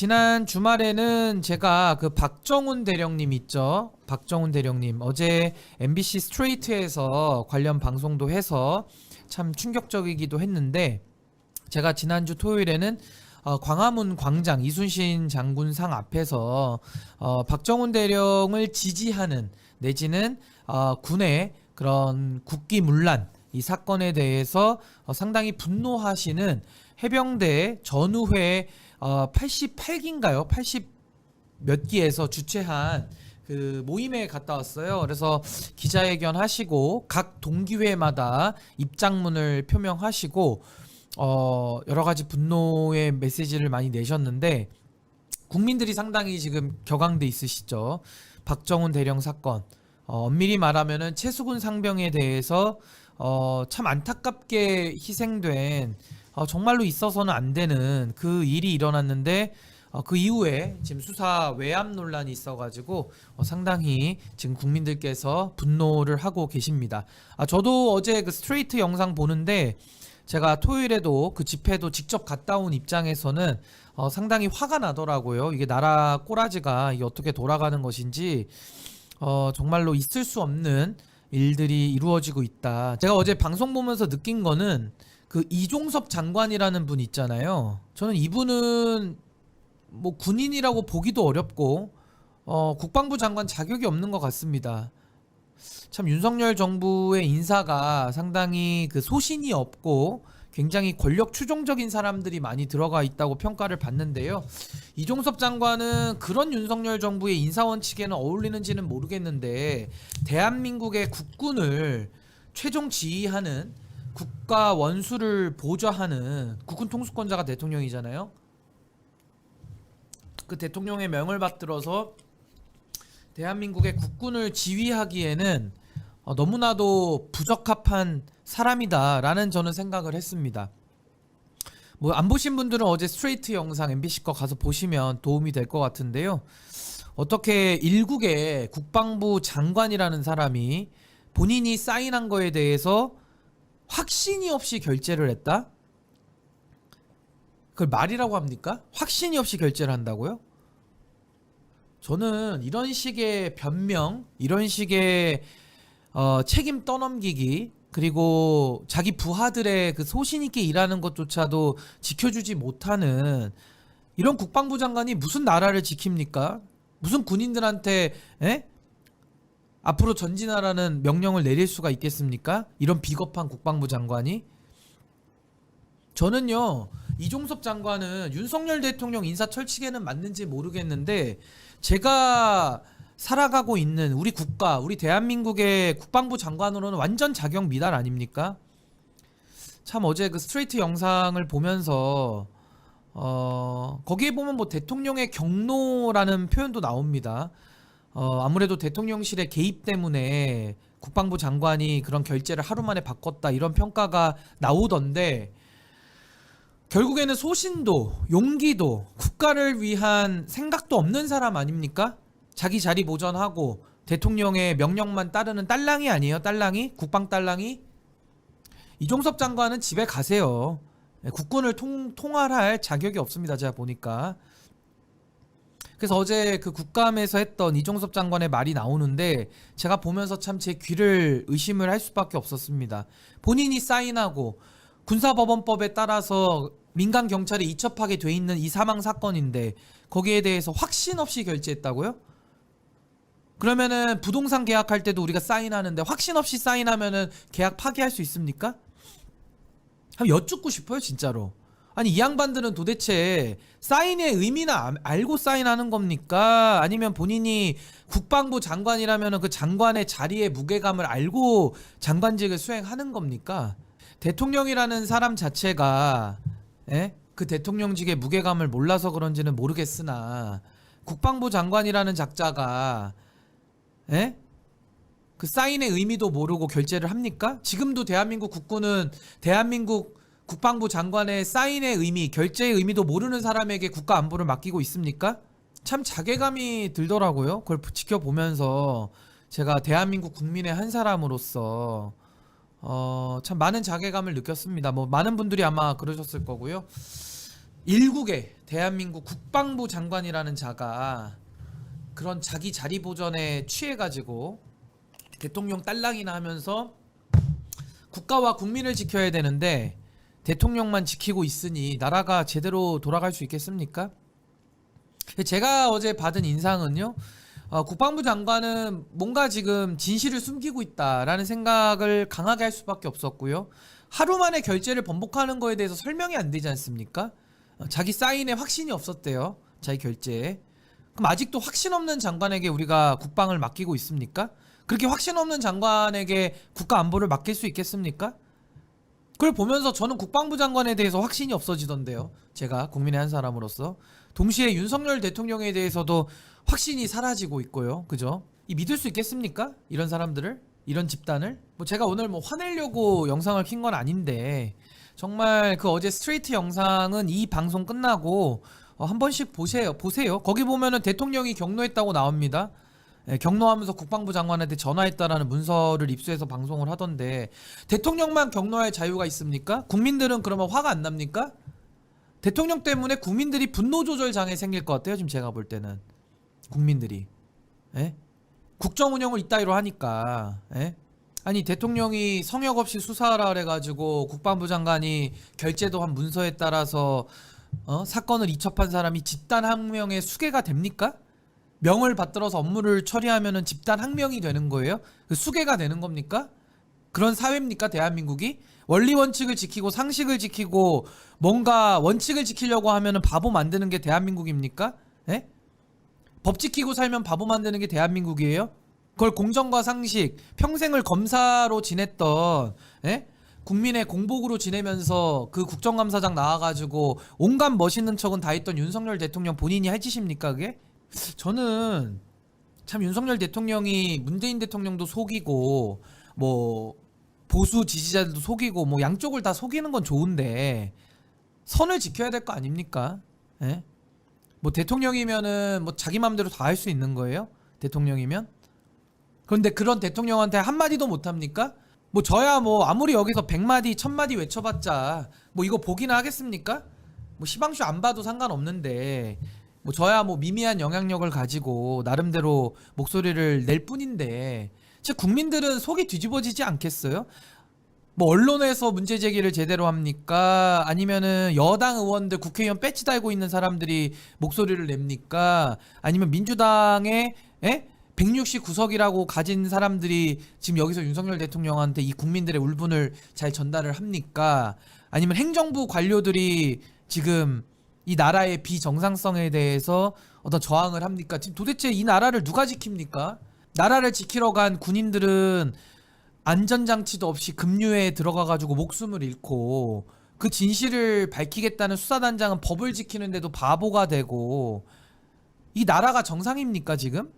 지난 주말에는 제가 그 박정훈 대령님 있죠. 박정훈 대령님 어제 MBC 스트레이트에서 관련 방송도 해서 참 충격적이기도 했는데 제가 지난주 토요일에는 어, 광화문 광장 이순신 장군상 앞에서 어, 박정훈 대령을 지지하는 내지는 어, 군의 그런 국기 문란 이 사건에 대해서 어, 상당히 분노하시는 해병대 전우회 어, 88기인가요? 80 몇 기에서 주최한 그 모임에 갔다 왔어요. 그래서 기자회견 하시고 각 동기회마다 입장문을 표명하시고 어 여러 가지 분노의 메시지를 많이 내셨는데 국민들이 상당히 지금 격앙돼 있으시죠. 박정훈 대령 사건. 어, 엄밀히 말하면은 최수근 상병에 대해서 어, 참 안타깝게 희생된 어, 정말로 있어서는 안 되는 그 일이 일어났는데 어, 그 이후에 지금 수사 외압 논란이 있어가지고 어, 상당히 지금 국민들께서 분노를 하고 계십니다. 아, 저도 어제 그 스트레이트 영상 보는데 제가 토요일에도 그 집회도 직접 갔다 온 입장에서는 어, 상당히 화가 나더라고요. 이게 나라 꼬라지가 이게 어떻게 돌아가는 것인지 어, 정말로 있을 수 없는 일들이 이루어지고 있다. 제가 어제 방송 보면서 느낀 거는 그 이종섭 장관이라는 분 있잖아요. 저는 이분은 뭐 군인이라고 보기도 어렵고 어, 국방부 장관 자격이 없는 것 같습니다. 참 윤석열 정부의 인사가 상당히 그 소신이 없고 굉장히 권력 추종적인 사람들이 많이 들어가 있다고 평가를 받는데요. 이종섭 장관은 그런 윤석열 정부의 인사 원칙에는 어울리는지는 모르겠는데 대한민국의 국군을 최종 지휘하는 국가 원수를 보좌하는 국군 통수권자가 대통령이잖아요. 그 대통령의 명을 받들어서 대한민국의 국군을 지휘하기에는 어, 너무나도 부적합한 사람이다라는 저는 생각을 했습니다. 뭐 안 보신 분들은 어제 스트레이트 영상 MBC 거 가서 보시면 도움이 될 것 같은데요. 어떻게 일국의 국방부 장관이라는 사람이 본인이 사인한 거에 대해서 확신이 없이 결제를 했다? 그걸 말이라고 합니까? 확신이 없이 결제를 한다고요? 저는 이런 식의 변명, 이런 식의 어, 책임 떠넘기기 그리고 자기 부하들의 그 소신 있게 일하는 것조차도 지켜주지 못하는 이런 국방부 장관이 무슨 나라를 지킵니까? 무슨 군인들한테 에? 앞으로 전진하라는 명령을 내릴 수가 있겠습니까? 이런 비겁한 국방부 장관이 저는요 이종섭 장관은 윤석열 대통령 인사 철칙에는 맞는지 모르겠는데 제가 살아가고 있는 우리 국가, 우리 대한민국의 국방부 장관으로는 완전 자격 미달 아닙니까? 참 어제 그 스트레이트 영상을 보면서 어 거기에 보면 뭐 대통령의 경로라는 표현도 나옵니다. 어 아무래도 대통령실의 개입 때문에 국방부 장관이 그런 결재를 하루 만에 바꿨다 이런 평가가 나오던데 결국에는 소신도 용기도 국가를 위한 생각도 없는 사람 아닙니까? 자기 자리 보전하고 대통령의 명령만 따르는 딸랑이 아니에요? 딸랑이? 국방 딸랑이? 이종섭 장관은 집에 가세요. 예, 국군을 통, 통할할 자격이 없습니다. 제가 보니까. 그래서 어제 그 국감에서 했던 이종섭 장관의 말이 나오는데 제가 보면서 참 제 귀를 의심을 할 수밖에 없었습니다. 본인이 사인하고 군사법원법에 따라서 민간 경찰에 이첩하게 돼 있는 이 사망 사건인데 거기에 대해서 확신 없이 결제했다고요? 그러면은 부동산 계약할 때도 우리가 사인하는데 확신 없이 사인하면은 계약 파기할 수 있습니까? 한번 여쭙고 싶어요, 진짜로. 아니 이 양반들은 도대체 사인의 의미나 아- 알고 사인하는 겁니까? 아니면 본인이 국방부 장관이라면 그 장관의 자리의 무게감을 알고 장관직을 수행하는 겁니까? 대통령이라는 사람 자체가 예? 그 대통령직의 무게감을 몰라서 그런지는 모르겠으나 국방부 장관이라는 작자가 예? 그 사인의 의미도 모르고 결제를 합니까? 지금도 대한민국 국군은 대한민국 국방부 장관의 사인의 의미, 결제의 의미도 모르는 사람에게 국가 안보를 맡기고 있습니까? 참 자괴감이 들더라고요. 그걸 지켜보면서 제가 대한민국 국민의 한 사람으로서 어, 참 많은 자괴감을 느꼈습니다. 뭐 많은 분들이 아마 그러셨을 거고요. 일국의 대한민국 국방부 장관이라는 자가 그런 자기 자리 보전에 취해가지고 대통령 딸랑이나 하면서 국가와 국민을 지켜야 되는데 대통령만 지키고 있으니 나라가 제대로 돌아갈 수 있겠습니까? 제가 어제 받은 인상은요. 어, 국방부 장관은 뭔가 지금 진실을 숨기고 있다라는 생각을 강하게 할 수밖에 없었고요. 하루 만에 결제를 번복하는 거에 대해서 설명이 안 되지 않습니까? 어, 자기 사인에 확신이 없었대요. 자기 결제에. 그럼 아직도 확신 없는 장관에게 우리가 국방을 맡기고 있습니까? 그렇게 확신 없는 장관에게 국가 안보를 맡길 수 있겠습니까? 그걸 보면서 저는 국방부 장관에 대해서 확신이 없어지던데요. 제가 국민의 한 사람으로서 동시에 윤석열 대통령에 대해서도 확신이 사라지고 있고요. 그죠? 이 믿을 수 있겠습니까? 이런 사람들을? 이런 집단을? 뭐 제가 오늘 뭐 화내려고 영상을 킨 건 아닌데 정말 그 어제 스트레이트 영상은 이 방송 끝나고 어, 한 번씩 보세요. 보세요. 거기 보면은 대통령이 경로했다고 나옵니다. 예, 경로하면서 국방부 장관한테 전화했다라는 문서를 입수해서 방송을 하던데 대통령만 경로할 자유가 있습니까? 국민들은 그러면 화가 안 납니까? 대통령 때문에 국민들이 분노 조절 장애 생길 것 같아요. 지금 제가 볼 때는 국민들이 예? 국정 운영을 이따위로 하니까 예? 아니 대통령이 성역 없이 수사하라 그래가지고 국방부 장관이 결제도 한 문서에 따라서 어? 사건을 이첩한 사람이 집단 항명의 수괴가 됩니까? 명을 받들어서 업무를 처리하면은 집단 항명이 되는 거예요? 그 수괴가 되는 겁니까? 그런 사회입니까 대한민국이? 원리 원칙을 지키고 상식을 지키고 뭔가 원칙을 지키려고 하면은 바보 만드는 게 대한민국입니까? 예? 법 지키고 살면 바보 만드는 게 대한민국이에요? 그걸 공정과 상식, 평생을 검사로 지냈던 예? 국민의 공복으로 지내면서 그 국정감사장 나와가지고 온갖 멋있는 척은 다 했던 윤석열 대통령 본인이 할 짓입니까 그게? 저는 참 윤석열 대통령이 문재인 대통령도 속이고 뭐 보수 지지자들도 속이고 뭐 양쪽을 다 속이는 건 좋은데 선을 지켜야 될 거 아닙니까? 예? 뭐 대통령이면은 뭐 자기 마음대로 다 할 수 있는 거예요? 대통령이면? 그런데 그런 대통령한테 한마디도 못 합니까? 뭐 저야 뭐 아무리 여기서 100마디, 1000마디 외쳐봤자 뭐 이거 보기나 하겠습니까? 뭐 시방쇼 안 봐도 상관없는데 뭐 저야 뭐 미미한 영향력을 가지고 나름대로 목소리를 낼 뿐인데 제 국민들은 속이 뒤집어지지 않겠어요? 뭐 언론에서 문제 제기를 제대로 합니까? 아니면은 여당 의원들 국회의원 배지 달고 있는 사람들이 목소리를 냅니까? 아니면 민주당의 에? 169석이라고 가진 사람들이 지금 여기서 윤석열 대통령한테 이 국민들의 울분을 잘 전달을 합니까? 아니면 행정부 관료들이 지금 이 나라의 비정상성에 대해서 어떤 저항을 합니까? 지금 도대체 이 나라를 누가 지킵니까? 나라를 지키러 간 군인들은 안전장치도 없이 급류에 들어가가지고 목숨을 잃고 그 진실을 밝히겠다는 수사단장은 법을 지키는데도 바보가 되고 이 나라가 정상입니까 지금?